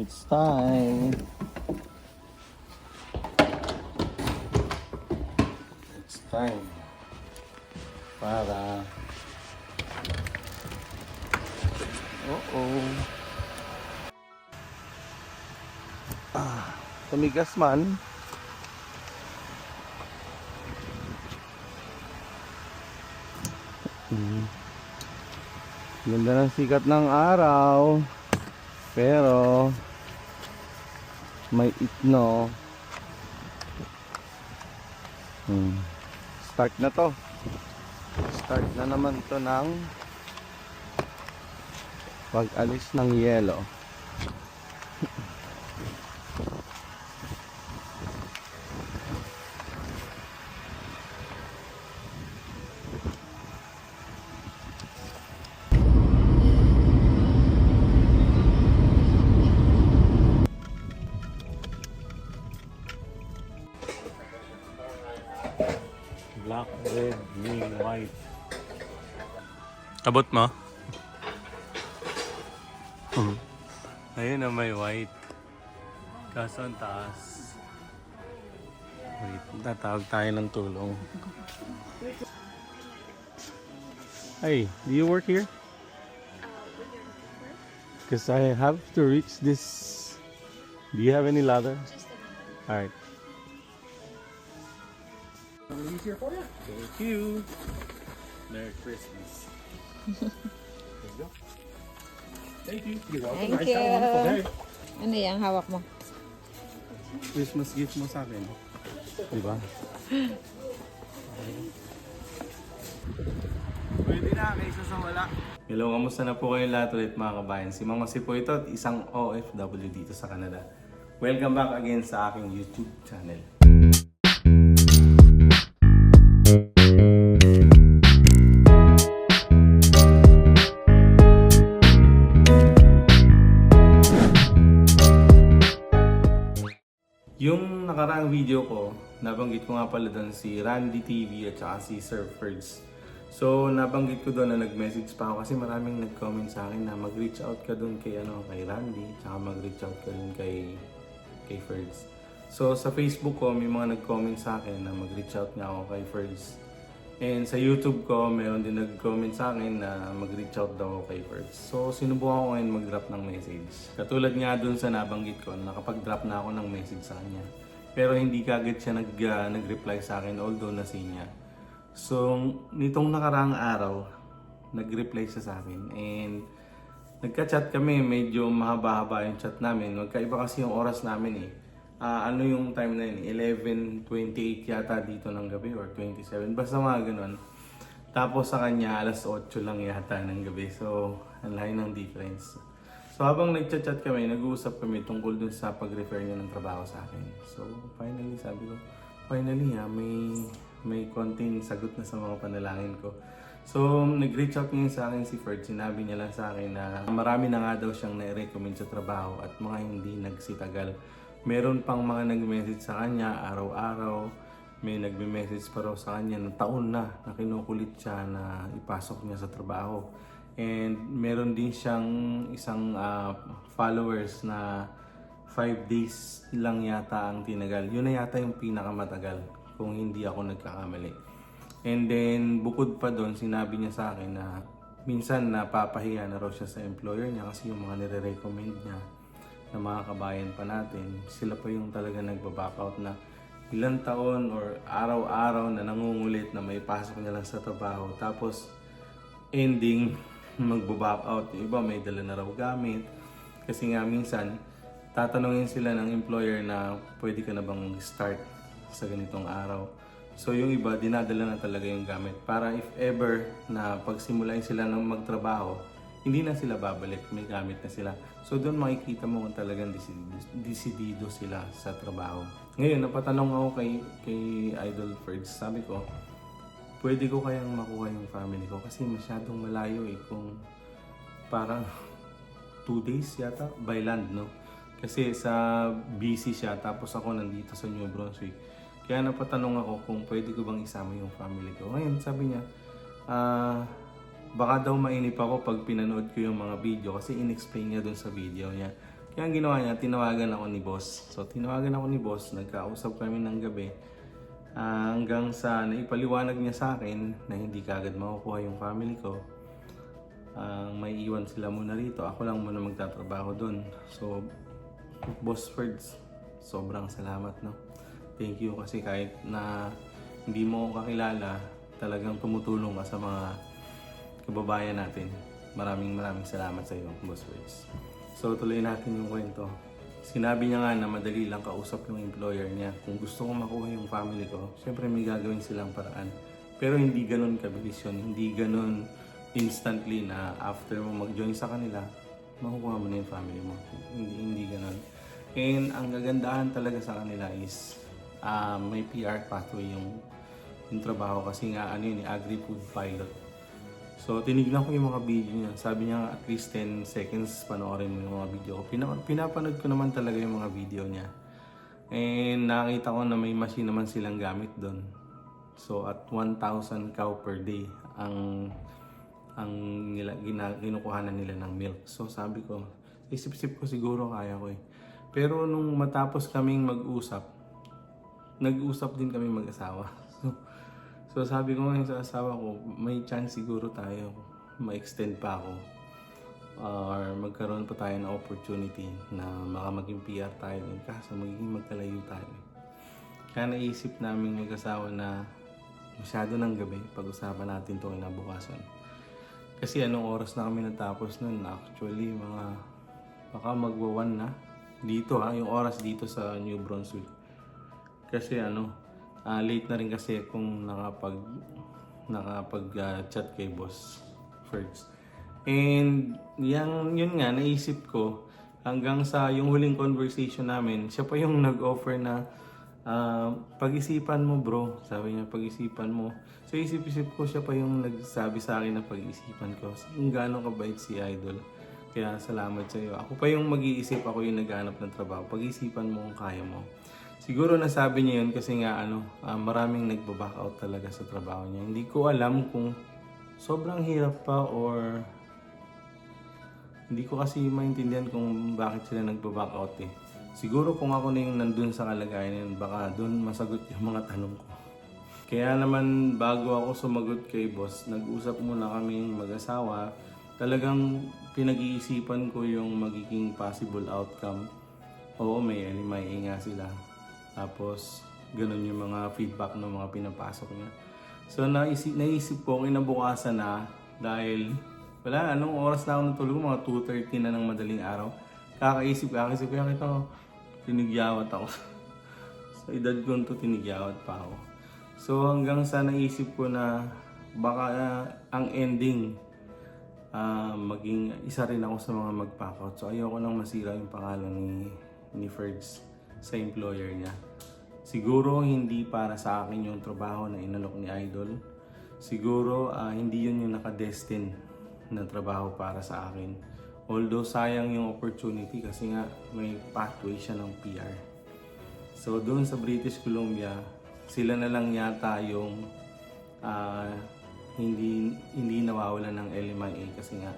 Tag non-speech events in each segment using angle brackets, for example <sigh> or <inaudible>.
It's time. It's time para Oo. Ah, tumigas man. Hmm. Ganda ng sikat ng araw. Pero may itno. Hmm. Start na to. Start na naman to ng pag-alis ng yelo. <laughs> Black, red, green, white. Abot mo? Hmm. Ayun na may white. Kaso ang taas. Wait, tatawag tayo ng tulong. Hey, do you work here? Because I have to reach this. Do you have any ladder? Alright. Easier for you. Thank you. Merry Christmas. <laughs> Thank you. You're welcome. Thank Nice to have a wonderful you. day. Ano yan, hawak mo? Christmas gift mo sa akin. Di ba? Pwede na, kaysa sa wala. Hello, kamusta na po kayo lahat ulit mga kabayan? Si Mang Jose po ito at isang OFW dito sa Canada. Welcome back again sa aking YouTube channel. Nakaraang video ko, nabanggit ko nga pala doon si Randy TV at saka si Sir. So, nabanggit ko doon na nag-message pa ako kasi maraming nag-comment sa akin na mag-reach out ka doon kay, ano, kay Randy tsaka mag-reach out ka doon kay, kay Ferds. So, sa Facebook ko, may mga nag-comment sa akin na mag-reach out nga ako kay Ferds. And sa YouTube ko, mayroon din nag-comment sa akin na mag-reach out daw ako kay Ferds. So, sinubukan ko ngayon mag-drop ng message. Katulad nga dun sa nabanggit ko, nakapag-drop na ako ng message sa kanya. Pero hindi kagad siya nag, ah, nag-reply sa akin, although nasi niya. So, nitong nakaraang araw, nag-reply siya sa akin. And nagka-chat kami, medyo mahaba-haba yung chat namin. Magkaiba kasi yung oras namin eh. Ah, ano yung time na yun? 11.28 yata dito ng gabi or 27. Basta mga ganun. Tapos sa kanya, alas 8 lang yata ng gabi. So, ang layo ng difference. So, habang nagchat-chat kami, nag-uusap kami tungkol dun sa pag-refer niya ng trabaho sa akin. So, finally, sabi ko, finally ha, may, may konting sagot na sa mga panalangin ko. So, nag-reach out ngayon sa akin si Ferd. Sinabi niya lang sa akin na marami na nga daw siyang na-recommend sa trabaho at mga hindi nagsitagal. Meron pang mga nag-message sa kanya araw-araw. May nagme-message pa raw sa kanya ng taon na na kinukulit siya na ipasok niya sa trabaho. And meron din siyang isang ah, followers na 5 days lang yata ang tinagal. Yun na yata yung pinakamatagal kung hindi ako nagkakamali. And then bukod pa doon, sinabi niya sa akin na minsan napapahiya na raw siya sa employer niya kasi yung mga nire-recommend niya na mga kabayan pa natin, sila pa yung talaga nagbaback out na ilang taon or araw-araw na nangungulit na may pasok niya lang sa trabaho. Tapos ending magbaback out. Yung iba may dala na raw gamit. Kasi nga minsan, tatanungin sila ng employer na pwede ka na bang start sa ganitong araw. So yung iba, dinadala na talaga yung gamit. Para if ever na pagsimulain sila ng magtrabaho, hindi na sila babalik, may gamit na sila. So doon makikita mo kung talagang desidido sila sa trabaho. Ngayon, napatanong ako kay, kay Idol Ferds. Sabi ko, pwede ko kayang makuha yung family ko kasi masyadong malayo eh kung parang <laughs> two days yata by land no kasi sa BC siya tapos ako nandito sa New Brunswick kaya napatanong ako kung pwede ko bang isama yung family ko ngayon sabi niya ah baka daw mainip ako pag pinanood ko yung mga video kasi in-explain niya dun sa video niya Kaya ang ginawa niya, tinawagan ako ni boss. So tinawagan ako ni boss, nagkausap kami ng gabi. Ah, hanggang sa naipaliwanag niya sa akin na hindi kagad makukuha yung family ko. Ang may iwan sila muna rito. Ako lang muna magtatrabaho doon. So, Boss Ferds, sobrang salamat no. Thank you kasi kahit na hindi mo kakilala, talagang tumutulong ka sa mga kababayan natin. Maraming maraming salamat sa iyo, Boss Ferds. So, tuloy natin yung kwento. Sinabi niya nga na madali lang kausap yung employer niya. Kung gusto ko makuha yung family ko, syempre may gagawin silang paraan. Pero hindi ganun kabilis yun. Hindi ganun instantly na after mo mag-join sa kanila, makukuha mo na yung family mo. Hindi, hindi ganun. And ang gagandahan talaga sa kanila is ah, may PR pathway yung, yung trabaho kasi nga ano yun, eh, agri-food pilot. So, tinignan ko yung mga video niya. Sabi niya at least 10 seconds panoorin mo yung mga video ko. Pina- pinapanood ko naman talaga yung mga video niya. And nakita ko na may machine naman silang gamit doon. So, at 1,000 cow per day ang ang nila, gina, kinukuhanan nila ng milk. So, sabi ko, isip-isip ko siguro kaya ko eh. Pero nung matapos kaming mag-usap, nag-usap din kami mag-asawa. So, sabi ko ngayon sa asawa ko, may chance siguro tayo ma-extend pa ako or magkaroon pa tayo ng opportunity na maka maging PR tayo din kaso magiging magkalayo tayo. Kaya naisip namin mag-asawa na masyado ng gabi pag-usapan natin ito kinabukasan. Kasi anong oras na kami natapos nun? Actually, mga baka magwawan na. Dito ha, yung oras dito sa New Brunswick. Kasi ano, ah, late na rin kasi kung nakapag nakapag ah, kay boss first. And yang yun nga naisip ko hanggang sa yung huling conversation namin, siya pa yung nag-offer na ah, pag-isipan mo bro. Sabi niya pag-isipan mo. So isip-isip ko siya pa yung nagsabi sa akin na pag-isipan ko. Kung gaano kabait si Idol. Kaya salamat sa iyo. Ako pa yung mag-iisip, ako yung naghanap ng trabaho. Pag-isipan mo kung kaya mo. Siguro nasabi niya yun kasi nga ano, ah, maraming nagbaback out talaga sa trabaho niya. Hindi ko alam kung sobrang hirap pa or hindi ko kasi maintindihan kung bakit sila nagbaback out eh. Siguro kung ako na yung nandun sa kalagayan yun, baka dun masagot yung mga tanong ko. Kaya naman bago ako sumagot kay boss, nag-usap muna kaming mag-asawa. Talagang pinag-iisipan ko yung magiging possible outcome. Oo, may alimay nga sila. Tapos, ganun yung mga feedback ng mga pinapasok niya. So, naisip, naisip ko kinabukasan na dahil wala, anong oras na ako natulog? Mga 2.30 na ng madaling araw. Kakaisip, kakaisip, kaya kita ko, tinigyawat ako. <laughs> sa edad ko to tinigyawat pa ako. So, hanggang sa naisip ko na baka ah, ang ending ah, maging isa rin ako sa mga mag-pack-out. So ayoko nang masira yung pangalan ni, ni Ferds sa employer niya. Siguro hindi para sa akin yung trabaho na inalok ni Idol. Siguro ah, hindi yun yung nakadestin na trabaho para sa akin. Although sayang yung opportunity kasi nga may pathway siya ng PR. So doon sa British Columbia, sila na lang yata yung ah, hindi hindi nawawalan ng LMIA kasi nga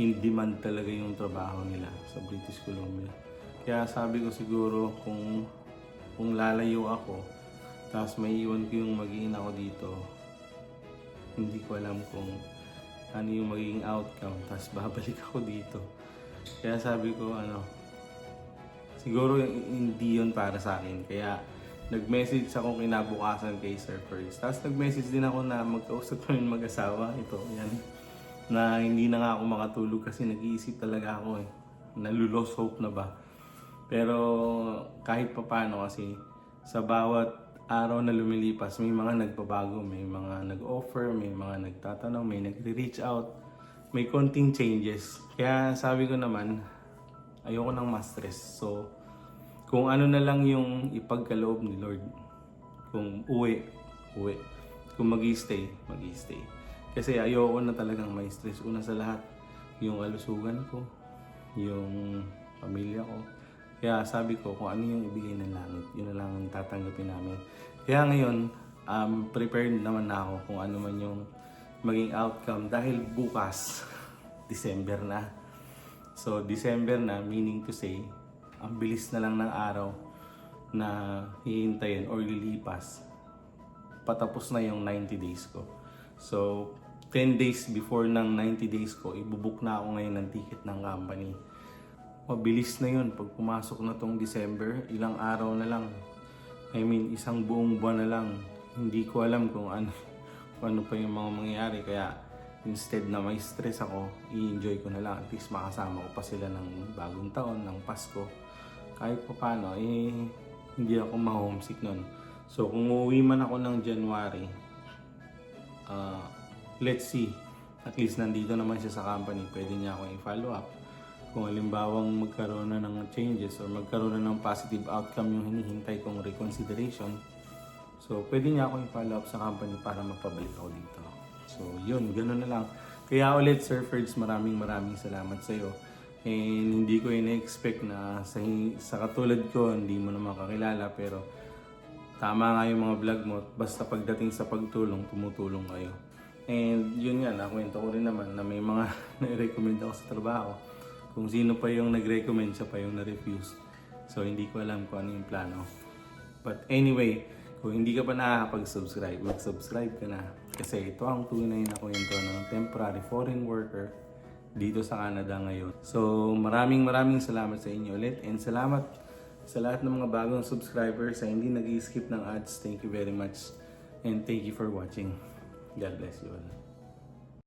in demand talaga yung trabaho nila sa British Columbia. Kaya sabi ko siguro kung kung lalayo ako tapos may iwan ko yung mag ako dito hindi ko alam kung ano yung magiging outcome tapos <laughs> babalik ako dito. Kaya sabi ko ano siguro hindi yun para sa akin. Kaya nag-message ako kinabukasan kay Sir Ferds. Tapos nag-message din ako na magkausap kami mag-asawa. Ito, yan. Na hindi na nga ako makatulog kasi nag-iisip talaga ako eh. Nalulos hope na ba. Pero kahit papano kasi sa bawat araw na lumilipas, may mga nagbabago, may mga nag-offer, may mga nagtatanong, may nagre-reach out, may konting changes. Kaya sabi ko naman, ayoko nang ma-stress. So, kung ano na lang yung ipagkaloob ni Lord. Kung uwi, uwi. Kung mag stay mag stay Kasi ayoko na talagang may stress. Una sa lahat, yung kalusugan ko, yung pamilya ko. Kaya sabi ko, kung ano yung ibigay ng langit, yun na lang ang tatanggapin namin. Kaya ngayon, um, prepared naman na ako kung ano man yung maging outcome dahil bukas, <laughs> December na. So, December na, meaning to say, ang bilis na lang ng araw na hihintayin or lilipas. Patapos na yung 90 days ko. So, 10 days before ng 90 days ko, ibubuk na ako ngayon ng ticket ng company. Mabilis na yun. Pag pumasok na tong December, ilang araw na lang. I mean, isang buong buwan na lang. Hindi ko alam kung ano, <laughs> kung ano pa yung mga mangyayari. Kaya, instead na may stress ako, i-enjoy ko na lang. At least makasama ko pa sila ng bagong taon, ng Pasko. Kahit pa paano, eh, hindi ako ma-homesick nun. So, kung uuwi man ako ng January, ah, let's see. At least nandito naman siya sa company, pwede niya akong i-follow up. Kung halimbawang magkaroon na ng changes or magkaroon na ng positive outcome yung hinihintay kong reconsideration, so pwede niya akong i-follow up sa company para magpabalik ako dito. So yun, ganoon na lang. Kaya ulit Sir Ferds, maraming maraming salamat sa iyo. And hindi ko ina-expect na sa, sa katulad ko, hindi mo naman kakilala pero tama nga yung mga vlog mo. Basta pagdating sa pagtulong, tumutulong kayo. And yun nga, nakwento ko rin naman na may mga <laughs> nai-recommend ako sa trabaho. Kung sino pa yung nag-recommend, siya pa yung na-refuse. So hindi ko alam kung ano yung plano. But anyway, kung hindi ka pa nakakapag-subscribe, mag-subscribe ka na. Kasi ito ang tunay na kwento ng temporary foreign worker dito sa Canada ngayon. So maraming maraming salamat sa inyo ulit and salamat sa lahat ng mga bagong subscribers sa hindi nag skip ng ads. Thank you very much and thank you for watching. God bless you all.